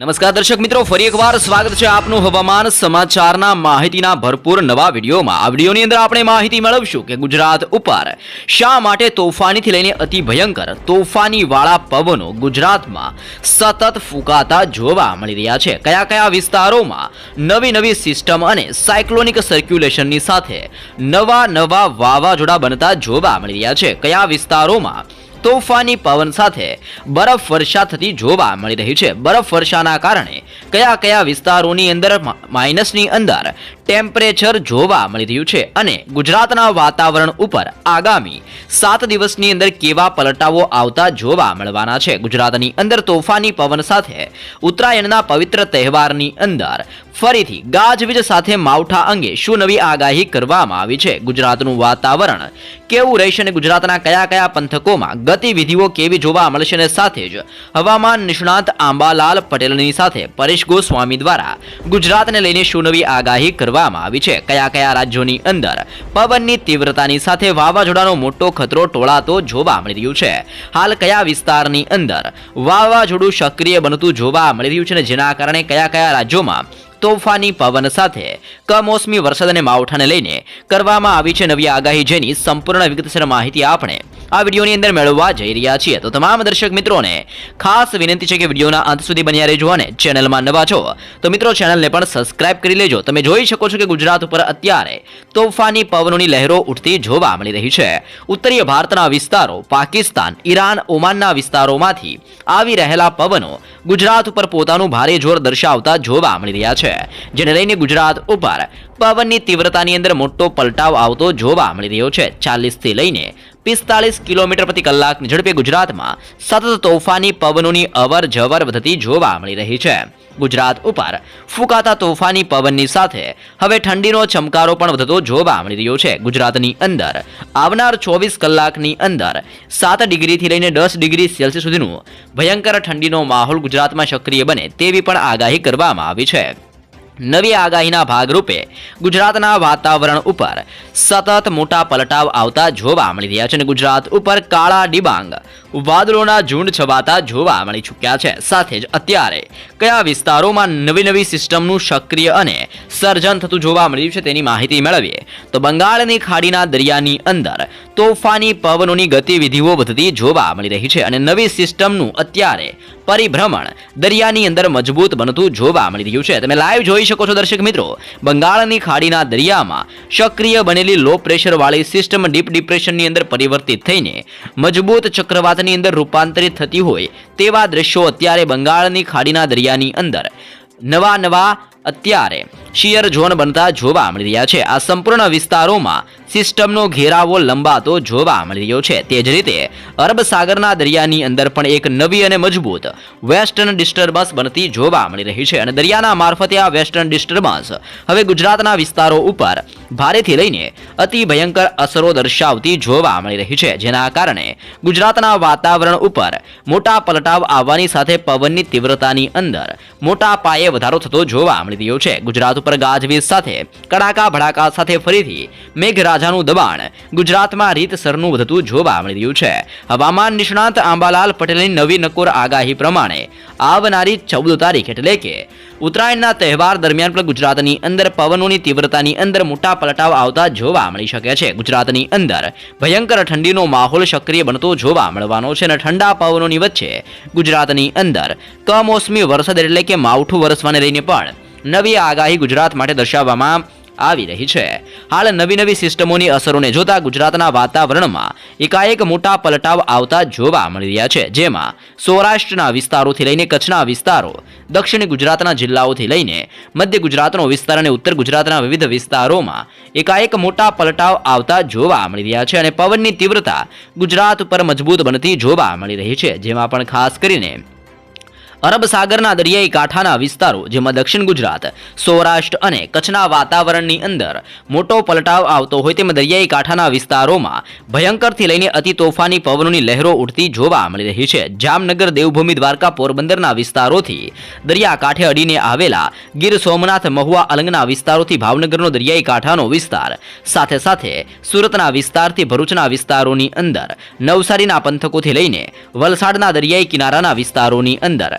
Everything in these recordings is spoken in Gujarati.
નમસ્કાર દર્શક મિત્રો, ફરી એકવાર સ્વાગત છે આપનું હવામાન સમાચારના માહિતીના ભરપૂર નવા વિડીયોમાં. આ વિડીયોની અંદર આપણે માહિતી મેળવશું કે ગુજરાત ઉપર શા માટે તોફાનીથી લઈને અતિ ભયંકર તોફાનીવાળા પવનો ગુજરાતમાં સતત ફૂંકાતા જોવા મળી રહ્યા છે. કયા કયા વિસ્તારોમાં નવી નવી સિસ્ટમ અને સાયક્લોનિક સર્ક્યુલેશનની સાથે નવા નવા વાવાઝોડા બનતા જોવા મળી રહ્યા છે. કયા વિસ્તારોમાં તોફાની પવન સાથે બરફ વર્ષા થતી જોવા મળી રહી છે. બરફ વર્ષાના કારણે કયા કયા વિસ્તારોની અંદર માઇનસની અંદર ટેમ્પરેચર જોવા મળી રહ્યું છે અને ગુજરાતના વાતાવરણ ઉપર આગામી સાત દિવસની અંદર કેવા પલટાવો આવતા જોવા મળવાના છે? ગુજરાતની અંદર તોફાની પવન સાથે ઉત્તરાયણના પવિત્ર તહેવારની અંદર ફરીથી ગાજવીજ સાથે માવઠા અંગે શું નવી આગાહી કરવામાં આવી છે? ગુજરાતનું વાતાવરણ કેવું રહેશે અને ગુજરાતના કયા કયા પંથકોમાં ગતિવિધિઓ કેવી જોવા મળશે અને સાથે જ હવામાન નિષ્ણાત આંબાલાલ પટેલની સાથે પરેશ ગોસ્વામી દ્વારા ગુજરાતને લઈને શું નવી આગાહી કરવામાં આવી છે? કયા કયા રાજ્યોની અંદર પવનની તીવ્રતાની સાથે વાવાઝોડાનો મોટો ખતરો ટોળાતો જોવા મળી રહ્યું છે? હાલ કયા વિસ્તારની અંદર વાવાઝોડું સક્રિય બનતું જોવા મળી રહ્યું છે અને જેના કારણે કયા કયા રાજ્યોમાં તોફાની પવન સાથે કમોસમી વરસાદ અને માવઠાને લઈને કરવામાં આવી છે નવી આગાહી જેની સંપૂર્ણ વિગતસર માહિતી આપણે આ વિડીયોની અંદર મેળવવા જઈ રહ્યા છીએ. તો તમામ દર્શક મિત્રોને ખાસ વિનંતી છે કે વિડીયોના અંત સુધી બન્યા રહેજો અને ચેનલમાં નવા છો, તો મિત્રો ચેનલને પણ સબસ્ક્રાઇબ કરી લેજો. તમે જોઈ શકો છો કે ગુજરાત ઉપર અત્યારે તોફાની પવનોની લહેરો ઉઠતી જોવા મળી રહી છે. ઉત્તરીય ભારતના વિસ્તારો, પાકિસ્તાન, ઈરાન, ઓમાનના વિસ્તારોમાંથી આવી રહેલા પવનો ગુજરાત ઉપર પોતાનું ભારે જોર દર્શાવતા જોવા મળી રહ્યા છે જેને લઈને ગુજરાત ઉપર પવનની તીવ્રતાની અંદર મોટો પલટાવ આવતો જોવા મળી રહ્યો છે. ચાલીસથી લઈને પિસ્તાળીસ કિલોમીટર પ્રતિ કલાકની ઝડપે ગુજરાતમાં સતત તોફાની પવનોની અવર જવર વધતી જોવા મળી રહી છે. ગુજરાત ઉપર ફૂંકાતા તોફાની પવનની સાથે હવે ઠંડીનો ચમકારો પણ વધતો જોવા મળી રહ્યો છે. ગુજરાતની અંદર આવનાર ચોવીસ કલાકની અંદર સાત ડિગ્રીથી લઈને દસ ડિગ્રી સેલ્સિયસ સુધીનું ભયંકર ઠંડીનો માહોલ ગુજરાતમાં સક્રિય બને તેવી પણ આગાહી કરવામાં આવી છે. નવી આગાહીના ભાગરૂપે ગુજરાતના વાતાવરણ ઉપર સતત મોટા પલટાવ આવતા જોવા મળી રહ્યા છે અને ગુજરાત ઉપર કાળા ડિબાંગ વાદળોના ઝુંડ છવાતા જોવા મળી ચૂક્યા છે. સાથે જ અત્યારે કયા વિસ્તારોમાં નવી નવી સિસ્ટમનું સક્રિય અને સર્જન થતું જોવા મળ્યું છે તેની માહિતી મેળવીએ. તો બંગાળની ખાડીના દરિયાની અંદર તોફાની પવનોની ગતિવિધિઓ વધતી જોવા મળી રહી છે અને નવી સિસ્ટમનું અત્યારે પરિભ્રમણ દરિયાની અંદર મજબૂત બનતું જોવા મળી રહ્યું છે. તમે લાઈવ જોઈ શકો છો દર્શક મિત્રો, બંગાળની ખાડીના દરિયામાં સક્રિય બનેલી લો પ્રેશર વાળી સિસ્ટમ ડીપ ડિપ્રેશનની અંદર પરિવર્તિત થઈને મજબૂત ચક્રવાતની અંદર રૂપાંતરિત થતી હોય તેવા દ્રશ્યો અત્યારે બંગાળની ખાડીના દરિયાની અંદર. નવા નવા અત્યારે શિયર ઝોન બનતા જોવા મળી રહ્યા છે. આ સંપૂર્ણ વિસ્તારોમાં સિસ્ટમનો ઘેરાવો લંબાતો જોવા મળી રહ્યો છે. તે જ રીતે અરબ સાગરના દરિયાની અંદર પણ એક નવી અને મજબૂત વેસ્ટર્ન ડિસ્ટર્બન્સ બનતી જોવા મળી રહી છે અને દરિયાના મારફતે આ વેસ્ટર્ન ડિસ્ટર્બન્સ હવે ગુજરાતના વિસ્તારો ઉપર ભારેથી લઈને અતિ ભયંકર અસરો દર્શાવતી જોવા મળી રહી છે. જેના કારણે ગુજરાતના વાતાવરણ ઉપર મોટા પલટાવ આવવાની સાથે પવનની તીવ્રતાની અંદર મોટા પાયે વધારો થતો જોવા મળી રહ્યો છે. ગુજરાત ઉપર ગાજવીજ સાથે, કડાકા ભડાકા સાથે ફરીથી મેઘરાજાનું દબાણ. ગુજરાતમાં રીતસરનું વધતું જોવા મળી રહ્યું છે. હવામાન નિષ્ણાત આંબાલાલ પટેલની નવી નકોર આગાહી પ્રમાણે આવનારી ચૌદ તારીખ એટલે કે ઉત્તરાયણના તહેવાર દરમિયાન પણ ગુજરાતની અંદર પવનોની તીવ્રતાની અંદર મોટા પલટાવ આવતા જોવા મળી શકે છે. ગુજરાતની અંદર ભયંકર ઠંડીનો માહોલ સક્રિય બનતો જોવા મળવાનો છે અને ઠંડા પવનોની વચ્ચે ગુજરાતની અંદર કમોસમી વરસાદ એટલે કે માવઠું વરસવાને લઈને પણ નવી આગાહી ગુજરાત માટે દર્શાવવામાં આવી રહી છે. હાલ નવી નવી સિસ્ટમોની અસરોને જોતા ગુજરાતના વાતાવરણમાં એકાએક મોટા પલટાવ આવતા જોવા મળી રહ્યા છે. જેમાં સૌરાષ્ટ્રના વિસ્તારોથી લઈને કચ્છના વિસ્તારો, દક્ષિણ ગુજરાતના જિલ્લાઓથી લઈને મધ્ય ગુજરાતનો વિસ્તાર અને ઉત્તર ગુજરાતના વિવિધ વિસ્તારોમાં એકાએક મોટા પલટાવ આવતા જોવા મળી રહ્યા છે અને પવનની તીવ્રતા ગુજરાત ઉપર મજબૂત બનતી જોવા મળી રહી છે. જેમાં પણ ખાસ કરીને અરબ સાગરના દરિયાઈ કાંઠાના વિસ્તારો, જેમાં દક્ષિણ ગુજરાત, સૌરાષ્ટ્ર અને કચ્છના વાતાવરણની અંદર મોટો પલટાવ આવતો હોય તેમ દરિયાઈ કાંઠાના વિસ્તારોમાં ભયંકરથી લઈને અતિ તોફાની પવનોની લહેરો ઉઠતી જોવા મળી રહી છે. જામનગર, દેવભૂમિ, દ્વારકા, પોરબંદરના વિસ્તારોથી દરિયાકાંઠે અડીને આવેલા ગીર સોમનાથ, મહુવા, અલંગના વિસ્તારોથી ભાવનગરનો દરિયાઈ કાંઠાનો વિસ્તાર, સાથે સાથે સુરતના વિસ્તારથી ભરૂચના વિસ્તારોની અંદર નવસારીના પંથકોથી લઈને વલસાડના દરિયાઈ કિનારાના વિસ્તારોની અંદર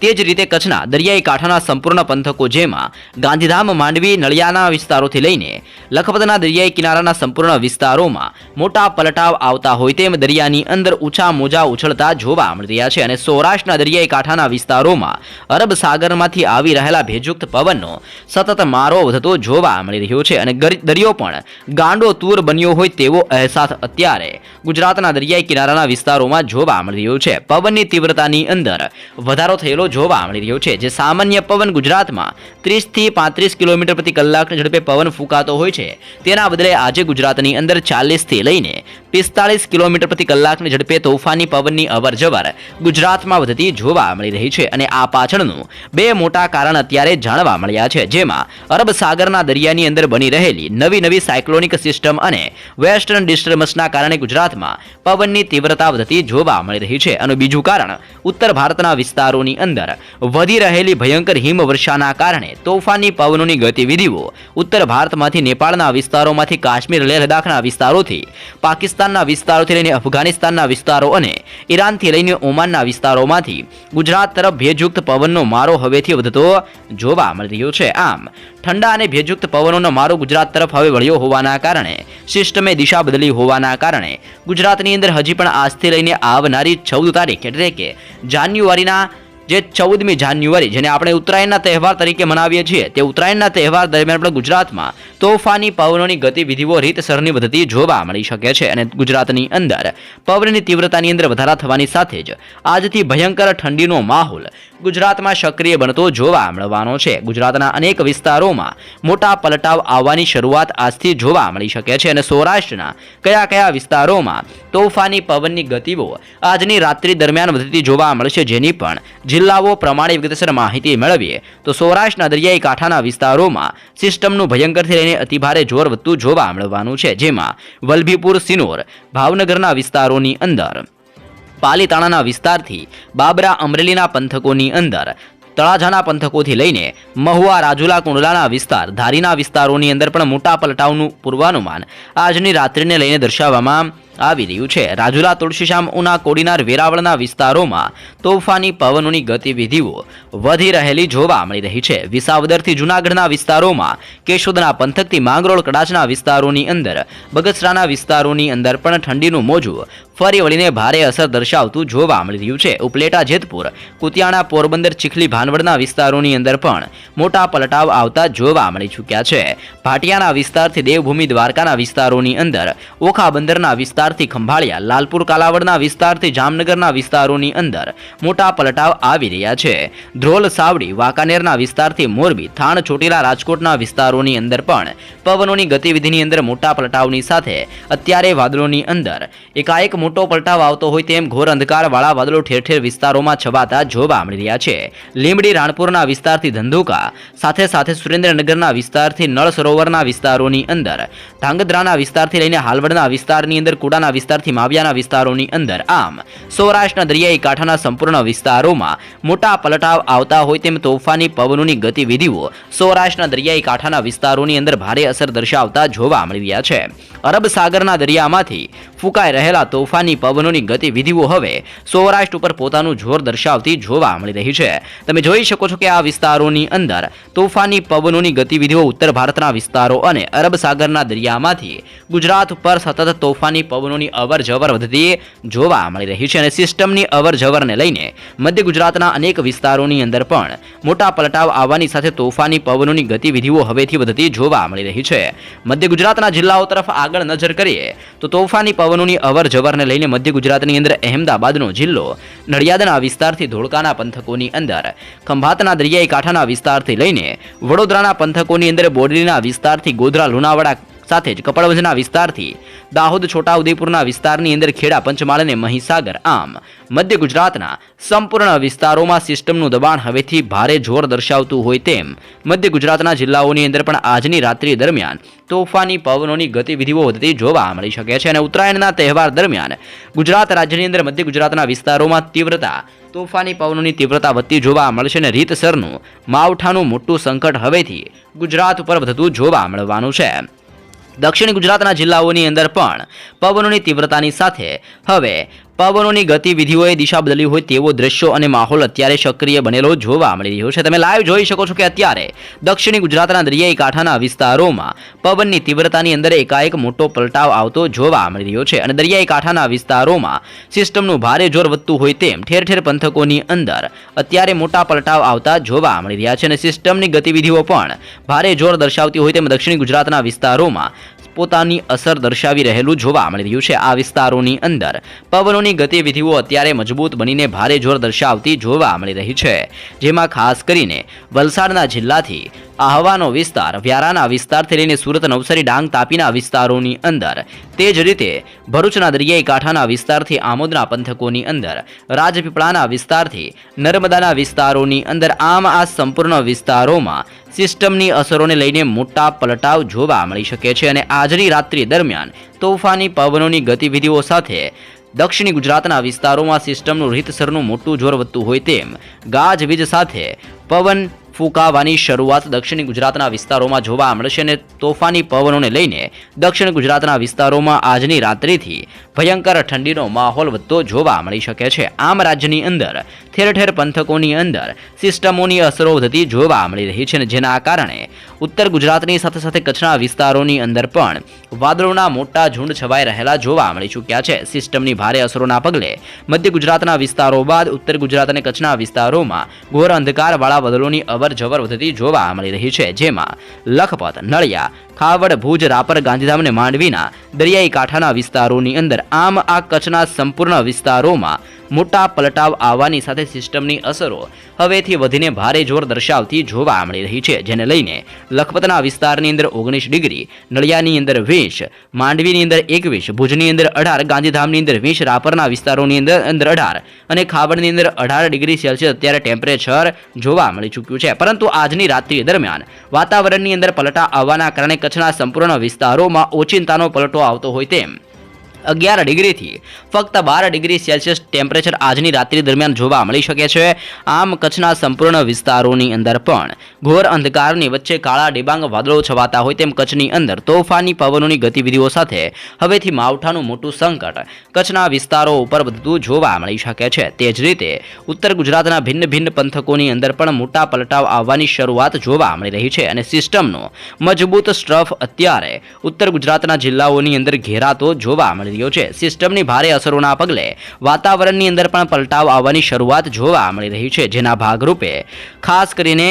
તે જ રીતે કચ્છના દરિયાઈ કાંઠાના સંપૂર્ણ પંથકો જેમાં ગાંધીધામ, માંડવી, નળિયાના વિસ્તારોથી લઈને લખપતના દરિયાઈ કિનારાના સંપૂર્ણ વિસ્તારોમાં મોટા પલટાવ આવતા હોય તેમ દરિયાની અંદર ઊંચા મોજા ઉછળતા જોવા મળી રહ્યા છે અને સૌરાષ્ટ્રના દરિયાઈ કાંઠાના વિસ્તારોમાં અરબ સાગરમાંથી આવી રહેલા ભેજુક્ત પવનનો સતત મારો વધતો જોવા મળી રહ્યો છે અને દરિયો પણ ગાંડો તૂર બન્યો હોય તેવો અહેસાસ અત્યારે ગુજરાતના દરિયાઈ કિનારાના વિસ્તારોમાં જોવા મળી રહ્યો છે. પવનની તીવ્રતાની અંદર વધારો થયેલો જોવા મળી રહ્યો છે, જે સામાન્ય પવન ગુજરાતમાં ત્રીસથી પાંત્રીસ કિલોમીટર પ્રતિ કલાકની ઝડપે પવન ફૂંકાતો હોય છે. તેના બદલે આજે ગુજરાતની અંદર ચાલીસથી લઈને પિસ્તાળીસ કિલોમીટર પ્રતિ કલાકની ઝડપે તોફાની પવનની અવરજવર ગુજરાતમાં વધતી જોવા મળી રહી છે અને આ પાછળનું બે મોટા કારણ અત્યારે જાણવા મળ્યા છે, જેમાં અરબ સાગરના દરિયાની અંદર બની રહેલી નવી નવી સાયક્લોનિક સિસ્ટમ અને વેસ્ટર્ન ડિસ્ટર્બન્સના કારણે ગુજરાતમાં પવનની તીવ્રતા વધતી જોવા મળી રહી છે. અને બીજું કારણ ઉત્તર ભારતના વિસ્તારોની અંદર વધી રહેલી ભયંકર હિમવર્ષાના કારણે તોફાની પવનોની ગતિવિધિઓ ઉત્તર ભારતમાંથી નેપાળના વિસ્તારોમાંથી કાશ્મીર લેહ લદ્દાખના વિસ્તારોથી, પાકિસ્તાનના વિસ્તારોથી લઈને અફઘાનિસ્તાનના વિસ્તારો અને ઈરાનથી લઈને ઓમાનના વિસ્તારોમાંથી ગુજરાત તરફ ભેજયુક્ત પવનનો મારો હવેથી વધતો જોવા મળી રહ્યો છે. આમ, ઠંડા અને ભેજયુક્ત પવનોનો મારો ગુજરાત તરફ હવે વળ્યો હોવાના કારણે, સિસ્ટમે દિશા બદલી હોવાના કારણે ગુજરાતની અંદર હજી પણ આજથી લઈને આવનારી ચૌદ તારીખ, એટલે કે જાન્યુઆરીના જે ચૌદમી જાન્યુઆરી, જેને આપણે ઉત્તરાયણના તહેવાર તરીકે મનાવીએ છીએ, તે ઉત્તરાયણના તહેવાર દરમિયાન પણ ગુજરાતમાં તોફાની પવનોની ગતિવિધિઓ રીતસરની વધતી જોવા મળી શકે છે અને ગુજરાતની અંદર પવનની તીવ્રતાની અંદર વધારા થવાની સાથે જ આજથી ભયંકર ઠંડીનો માહોલ ગુજરાતમાં સક્રિય બનતો જોવા મળવાનો છે. ગુજરાતના અનેક વિસ્તારોમાં મોટા પલટાવ આવવાની શરૂઆત આજથી જોવા મળી શકે છે અને સૌરાષ્ટ્રના કયા કયા વિસ્તારોમાં તોફાની પવનની ગતિઓ આજની રાત્રિ દરમિયાન વધતી જોવા મળશે જેની પણ જિલ્લાઓ પ્રમાણે વિગતસર માહિતી મેળવીએ. તો સૌરાષ્ટ્રના દરિયાઈ કાંઠાના વિસ્તારોમાં સિસ્ટમનું ભયંકરથી લઈને અતિભારે જોર વધતું જોવા મળવાનું છે. જેમાં વલભીપુર, સિનોર, ભાવનગરના વિસ્તારોની અંદર પાલીતાણાના વિસ્તારથી બાબરા અમરેલીના પંથકોની અંદર, તળાજાના પંથકોથી લઈને મહુવા રાજુલા કુંડલાના વિસ્તાર, ધારીના વિસ્તારોની અંદર પણ મોટા પલટાવનું પૂર્વાનુમાન આજની રાત્રિને લઈને દર્શાવવામાં આવી રહ્યું છે. રાજુલા, તુલસીશ્યામ, ઉના, કોડીનાર, વેરાવળના વિસ્તારોમાં તોફાની પવનોની ગતિવિધિઓ વધી રહેલી જોવા મળી રહી છે. વિસાવદરથી જૂનાગઢના વિસ્તારોમાં કેશોદના પંથકથી માંગરોળ, કડાચના વિસ્તારોની અંદર, બગસરાના વિસ્તારોની અંદર પણ ઠંડીનું મોજું ફરી વળીને ભારે અસર દર્શાવતું જોવા મળી રહ્યું છે. ઉપલેટા, જેતપુર, કુતિયાણા, પોરબંદર, ચીખલી, ભાનવડના વિસ્તારોની અંદર પણ મોટા પલટાવ આવતા જોવા મળી ચૂક્યા છે. ભાટિયાના વિસ્તારથી દેવભૂમિ દ્વારકાના વિસ્તારોની અંદર ઓખા બંદરના વિસ્તારથી ખંભાળિયા, લાલપુર, કાલાવડના વિસ્તારથી જામનગરના વિસ્તારોની અંદર મોટા પલટાવ આવી રહ્યા છે. ધ્રોલ, સાવડી, વાંકાનેરના વિસ્તારથી મોરબી, થાણ, ચોટીલા, રાજકોટના વિસ્તારોની અંદર પણ પવનોની ગતિવિધિની અંદર મોટા પલટાવની સાથે અત્યારે વાદળોની અંદર એકાએક મોટો પલટાવ આવતો હોય તેમ ઘોર અંધકારવાળા વાદળો ઠેર ઠેર વિસ્તારોમાં છવાતા જોવા મળી રહ્યા છે. લીંબડી રાણપુરના વિસ્તારથી ધંધુકા, સાથે સાથે સુરેન્દ્રનગરના વિસ્તારથી નળ સરોવરના વિસ્તારોની અંદર, ધાંગધ્રાના વિસ્તારથી લઈને હાલવડના વિસ્તારની અંદર, કુડાના વિસ્તારથી માવિયાના વિસ્તારોની અંદર આમ, સૌરાષ્ટ્રના દરિયાઈ કાંઠાના સંપૂર્ણ વિસ્તારોમાં મોટા પલટાવ આવતા હોય તેમ તોફાની પવનોની ગતિવિધિઓ સૌરાષ્ટ્રના દરિયાઈ કાંઠાના વિસ્તારોની અંદર ભારે અસર દર્શાવતા જોવા મળી રહ્યા છે. અરબ સાગરના દરિયામાંથી ફૂંકાઈ રહેલા તોફાની પવનોની ગતિવિધિઓ હવે સૌરાષ્ટ્ર ઉપર પોતાનું જોર દર્શાવતી જોવા મળી રહી છે. તમે જોઈ શકો છો કે આ વિસ્તારોની અંદર તોફાની પવનોની ગતિવિધિઓ ઉત્તર ભારતના વિસ્તારો અને અરબ સાગરના દરિયામાંથી ગુજરાત ઉપર સતત તોફાની પવનોની અવર જવર વધતી જોવા મળી રહી છે અને સિસ્ટમની અવર જવરને લઈને મધ્ય ગુજરાતના અનેક વિસ્તારોની અંદર પણ મોટા પલટાવ આવવાની સાથે તોફાની પવનોની ગતિવિધિઓ હવેથી વધતી જોવા મળી રહી છે. મધ્ય ગુજરાતના જિલ્લાઓ તરફ આગળ નજર કરીએ તો તોફાની પવનોની અવર જવરને લઈને મધ્ય ગુજરાતની અંદર અહેમદાબાદનો જિલ્લો નડિયાદના વિસ્તારથી ધોળકાના પંથકોની અંદર, ખંભાતના દરિયાઈ કાંઠાના વિસ્તારથી લઈને વડોદરાના પંથકોની અંદર બોડલીના વિસ્તારથી ગોધરા લુણાવાડા સાથે જ કપડવંજના વિસ્તારથી દાહોદ છોટાઉદેપુરના વિસ્તારની અંદર ખેડા, પંચમહાલ અને મહીસાગર આમ મધ્ય ગુજરાતના સંપૂર્ણ વિસ્તારોમાં સિસ્ટમનું દબાણ હવેથી ભારે જોર દર્શાવતું હોય તેમ મધ્ય ગુજરાતના જિલ્લાઓની અંદર પણ આજની રાત્રિ દરમિયાન તોફાની પવનોની ગતિવિધિઓ વધતી જોવા મળી શકે છે અને ઉત્તરાયણના તહેવાર દરમિયાન ગુજરાત રાજ્યની અંદર મધ્ય ગુજરાતના વિસ્તારોમાં તીવ્રતા, તોફાની પવનોની તીવ્રતા વધતી જોવા મળશે અને રીતસરનું, માવઠાનું મોટું સંકટ હવેથી ગુજરાત ઉપર વધતું જોવા મળવાનું છે. દક્ષિણ ગુજરાતના જિલ્લાઓની અંદર પણ પવનોની તીવ્રતાની સાથે હવે પવનોની ગતિવિધિઓએ દિશા બદલી હોય તેવો દ્રશ્યો અને માહોલ અત્યારે સક્રિય બનેલો જોવા મળી રહ્યો છે. તમે લાઈવ જોઈ શકો છો કે અત્યારે દક્ષિણી ગુજરાતના દરિયાઈ કાંઠાના વિસ્તારોમાં પવનની તીવ્રતાની અંદર એકાએક મોટો પલટાવ આવતો જોવા મળી રહ્યો છે અને દરિયાઈ કાંઠાના વિસ્તારોમાં સિસ્ટમનું ભારે જોર વધતું હોય તેમ ઠેર ઠેર પંથકોની અંદર અત્યારે મોટા પલટાવ આવતા જોવા મળી રહ્યા છે અને સિસ્ટમની ગતિવિધિઓ પણ ભારે જોર દર્શાવતી હોય તેમ દક્ષિણ ગુજરાતના વિસ્તારોમાં પોતાની અસર દર્શાવી રહેલું જોવા મળી રહ્યું છે આ વિસ્તારોની અંદર. પવનોની ગતિવિધિઓ અત્યારે મજબૂત બનીને ભારે જોર દર્શાવતી જોવા મળી રહી છે. જેમાં ખાસ કરીને વલસાડના જિલ્લાથી આહવાનો વિસ્તાર, વ્યારાના વિસ્તારથી લઈને સુરત, નવસારી, ડાંગ તાપીના વિસ્તારોની અંદર. તે જ રીતે ભરૂચના દરિયાઈ કાંઠાના વિસ્તારથી આમોદના પંથકોની અંદર. રાજપીપળાના વિસ્તારથી નર્મદાના વિસ્તારોની અંદર. આમ આ સંપૂર્ણ વિસ્તારોમાં સિસ્ટમની અસરોને લઈને મોટા પલટાવ જોવા મળી શકે છે અને આજની રાત્રિ દરમિયાન તોફાની પવનોની ગતિવિધિઓ સાથે દક્ષિણ ગુજરાતના વિસ્તારોમાં સિસ્ટમનું રીતસરનું મોટું જોર વધતું હોય તેમ ગાજવીજ સાથે પવન ફૂંકાવાની શરૂઆત દક્ષિણ ગુજરાતના વિસ્તારોમાં જોવા મળશે અને તોફાની પવનોને લઈને દક્ષિણ ગુજરાતના વિસ્તારોમાં આજની રાત્રિથી ભયંકર ઠંડીનો માહોલ વધતો જોવા મળી શકે છે. આમ રાજ્યની અંદર ઠેર ઠેર પંથકોની અંદર સિસ્ટમોની અસરો વધતી જોવા મળી રહી છે અને જેના કારણે ઉત્તર ગુજરાતની સાથે સાથે કચ્છના વિસ્તારોની અંદર પણ વાદળોના મોટા ઝુંડ છવાઈ રહેલા જોવા મળી ચૂક્યા છે. સિસ્ટમની ભારે અસરોના પગલે મધ્ય ગુજરાતના વિસ્તારો બાદ ઉત્તર ગુજરાત અને કચ્છના વિસ્તારોમાં ઘોર અંધકારવાળા વાદળોની અવર જવર વધતી જોવા મળી રહી છે. જેમાં લખપત, નળિયા, ખાવડ, ભુજ, રાપર, ગાંધીધામ અને માંડવીના દરિયાઈ કાંઠાના વિસ્તારોની અંદર આમ આ કચ્છના સંપૂર્ણ વિસ્તારોમાં મોટા પલટાવ આવવાની સાથે સિસ્ટમની અસરો હવેથી વધીને ભારે જોર દર્શાવતી જોવા મળી રહી છે, જેને લઈને લખપતના વિસ્તારની અંદર ઓગણીસ ડિગ્રી, નળિયાની અંદર વીસ, માંડવીની અંદર એકવીસ, ભુજની અંદર અઢાર, ગાંધીધામની અંદર વીસ, રાપરના વિસ્તારોની અંદર અંદર અઢાર અને ખાવડની અંદર અઢાર ડિગ્રી સેલ્સિયસ અત્યારે ટેમ્પરેચર જોવા મળી ચૂક્યું છે. પરંતુ આજની રાત્રિ દરમિયાન વાતાવરણની અંદર પલટા આવવાના કારણે કચ્છના સંપૂર્ણ વિસ્તારોમાં ઓચિંતાનો પલટો આવતો હોય તેમ અગિયાર ડિગ્રીથી ફક્ત બાર ડિગ્રી સેલ્સિયસ ટેમ્પરેચર આજની રાત્રિ દરમિયાન જોવા મળી શકે છે. આમ કચ્છના સંપૂર્ણ વિસ્તારોની અંદર પણ ઘોર અંધકારની વચ્ચે કાળા ડિબાંગ વાદળો છવાતા હોય તેમ કચ્છની અંદર તોફાની પવનોની ગતિવિધિઓ સાથે હવેથી માવઠાનું મોટું સંકટ કચ્છના વિસ્તારો ઉપર વધતું જોવા મળી શકે છે. તે જ રીતે ઉત્તર ગુજરાતના ભિન્ન ભિન્ન પંથકોની અંદર પણ મોટા પલટાવ આવવાની શરૂઆત જોવા મળી રહી છે અને સિસ્ટમનો મજબૂત સ્ટ્રફ અત્યારે ઉત્તર ગુજરાતના જિલ્લાઓની અંદર ઘેરાતો જોવા મળી રહ્યો છે. સિસ્ટમની ભારે અસરોના પગલે વાતાવરણની અંદર પણ પલટાવ આવવાની શરૂઆત જોવા મળી રહી છે. જેના ભાગરૂપે ખાસ કરીને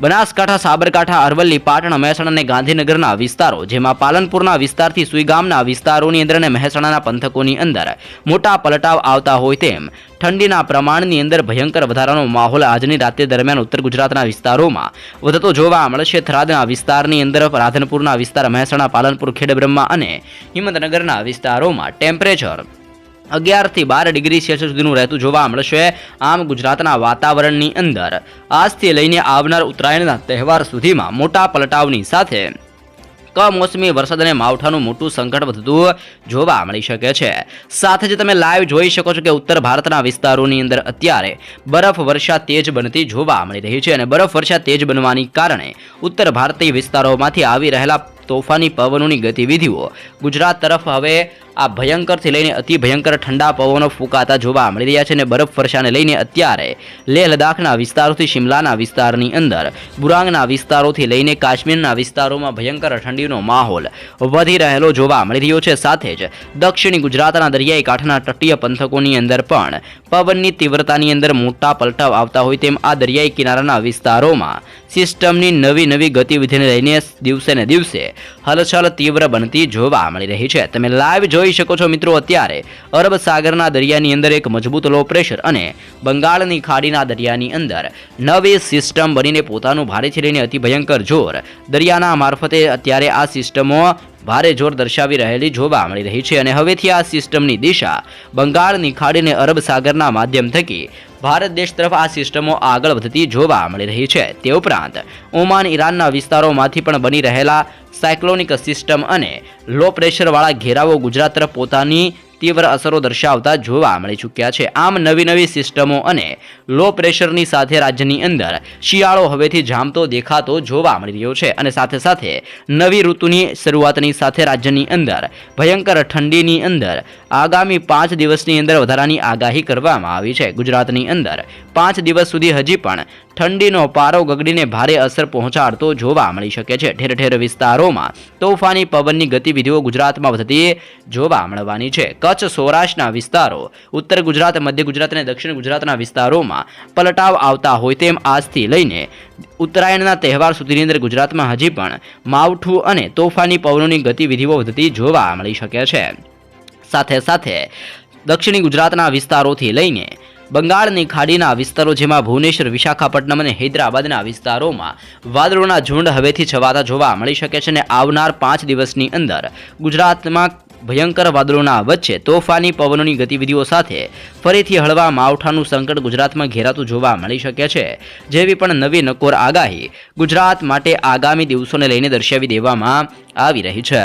બનાસકાંઠા, સાબરકાંઠા, અરવલ્લી, પાટણ, મહેસાણા અને ગાંધીનગરના વિસ્તારો, જેમાં પાલનપુરના વિસ્તારથી સુઈગામના વિસ્તારોની અંદર અને મહેસાણાના પંથકોની અંદર મોટા પલટાવ આવતા હોય તેમ ઠંડીના પ્રમાણની અંદર ભયંકર વધારાનો માહોલ આજની રાત્રે દરમિયાન ઉત્તર ગુજરાતના વિસ્તારોમાં વધતો જોવા મળશે. થરાદના વિસ્તારની અંદર રાધનપુરના વિસ્તાર, મહેસાણા, પાલનપુર, ખેડબ્રહ્મા અને હિંમતનગરના વિસ્તારોમાં ટેમ્પરેચર અગિયારથી બાર ડિગ્રી સેલ્સિયસ સુધીનું રહેતું જોવા મળશે. આમ ગુજરાતના વાતાવરણની અંદર આજથી લઈને આવનાર ઉત્તરાયણના તહેવાર સુધીમાં મોટા પલટાવની સાથે કમોસમી વરસાદ અને માવઠાનું મોટું સંકટ વધતું જોવા મળી શકે છે. સાથે જ તમે લાઈવ જોઈ શકો છો કે ઉત્તર ભારતના વિસ્તારોની અંદર અત્યારે બરફ વર્ષા તેજ બનતી જોવા મળી રહી છે અને બરફ વર્ષા તેજ બનવાની કારણે ઉત્તર ભારતીય વિસ્તારોમાંથી આવી રહેલા તોફાની પવનોની ગતિવિધિઓ ગુજરાત તરફ હવે આ ભયંકરથી લઈને અતિ ભયંકર ઠંડા પવનો ફૂંકાતા જોવા મળી રહ્યા છે અને બરફ વર્ષાને લઈને અત્યારે લેહ લદ્દાખના વિસ્તારોથી શિમલાના વિસ્તારની અંદર, બુરાંગના વિસ્તારોથી લઈને કાશ્મીરના વિસ્તારોમાં ભયંકર ઠંડીનો માહોલ વધી રહેલો જોવા મળી રહ્યો છે. સાથે જ દક્ષિણી ગુજરાતના દરિયાઈ કાંઠાના તટીય પંથકોની અંદર પણ પવનની તીવ્રતાની અંદર મોટા પલટાવ આવતા હોય તેમ આ દરિયાઈ કિનારાના વિસ્તારોમાં સિસ્ટમની નવી નવી ગતિવિધિને લઈને દિવસે ને દિવસે હલચલ તીવ્ર બનતી જોવા મળી રહી છે. તમે લાઈવ જોઈ શકો છો મિત્રો અત્યારે અરબ સાગરના દરિયાની અંદર એક મજબૂત લો પ્રેશર અને બંગાળની ખાડીના દરિયાની અંદર નવી સિસ્ટમ બનીને પોતાનું ભારેથી લઈને અતિ ભયંકર જોર દરિયાના મારફતે અત્યારે આ સિસ્ટમો ભારે જોર દર્શાવી રહેલી જોવા મળી રહી છે અને હવેથી આ સિસ્ટમની દિશા બંગાળની ખાડીને અરબ સાગરના માધ્યમ થકી ભારત દેશ તરફ આ સિસ્ટમો આગળ વધતી જોવા મળી રહી છે. તે ઉપરાંત, ઓમાન, ઈરાનના વિસ્તારોમાંથી પણ બની રહેલા સાયક્લોનિક સિસ્ટમ અને લો પ્રેશરવાળા ઘેરાવો ગુજરાત તરફ પોતાની તીવ્ર અસરો દર્શાવતા જોવા મળી ચૂક્યા છે. આમ નવી નવી સિસ્ટમો અને લો પ્રેશરની સાથે રાજ્યની અંદર શિયાળો હવેથી જામતો દેખાતો જોવા મળી રહ્યો છે અને સાથે સાથે નવી ઋતુની શરૂઆતની સાથે રાજ્યની અંદર ભયંકર ઠંડીની અંદર આગામી પાંચ દિવસની અંદર વધારાની આગાહી કરવામાં આવી છે. ગુજરાતની અંદર પાંચ દિવસ સુધી હજી પણ ઠંડીનો પારો ગગડીને ભારે અસર પહોંચાડતો જોવા મળી શકે છે. ઠેર ઠેર વિસ્તારોમાં તોફાની પવનની ગતિવિધિઓ ગુજરાતમાં વધતી જોવા મળવાની છે. કચ્છ, સૌરાષ્ટ્રના વિસ્તારો, ઉત્તર ગુજરાત, મધ્ય ગુજરાત અને દક્ષિણ ગુજરાતના વિસ્તારોમાં પલટાવ આવતા હોય તેમ આજથી લઈને ઉત્તરાયણના તહેવાર સુધીની અંદર ગુજરાતમાં હજી પણ માવઠું અને તોફાની પવનોની ગતિવિધિઓ વધતી જોવા મળી શકે છે. સાથે સાથે દક્ષિણી ગુજરાતના વિસ્તારોથી લઈને બંગાળની ખાડીના વિસ્તારો જેમાં ભુવનેશ્વર, વિશાખાપટ્ટનમ અને હૈદરાબાદના વિસ્તારોમાં વાદળોના ઝુંડ હવેથી છવાતા જોવા મળી શકે છે અને આવનાર પાંચ દિવસની અંદર ગુજરાતમાં ભયંકર વાદળોના વચ્ચે તોફાની પવનોની ગતિવિધિઓ સાથે ફરીથી હળવા માવઠાનું સંકટ ગુજરાતમાં ઘેરાતું જોવા મળી શકે છે. જેવી પણ નવી નકોર આગાહી ગુજરાત માટે આગામી દિવસોને લઈને દર્શાવી દેવામાં આવી રહી છે.